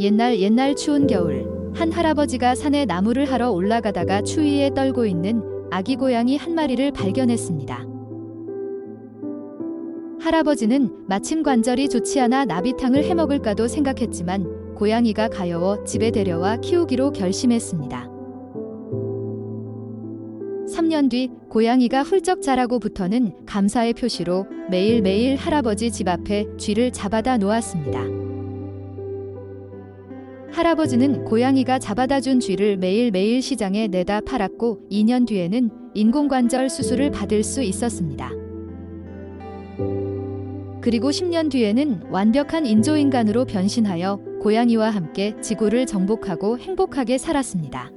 옛날 옛날 추운 겨울 한 할아버지가 산에 나무를 하러 올라가다가 추위에 떨고 있는 아기 고양이 한 마리를 발견했습니다. 할아버지는 마침 관절이 좋지 않아 나비탕을 해먹을까도 생각했지만 고양이가 가여워 집에 데려와 키우기로 결심했습니다. 3년 뒤 고양이가 훌쩍 자라고부터는 감사의 표시로 매일매일 할아버지 집 앞에 쥐를 잡아다 놓았습니다. 할아버지는 고양이가 잡아다 준 쥐를 매일매일 시장에 내다 팔았고 2년 뒤에는 인공관절 수술을 받을 수 있었습니다. 그리고 10년 뒤에는 완벽한 인조인간으로 변신하여 고양이와 함께 지구를 정복하고 행복하게 살았습니다.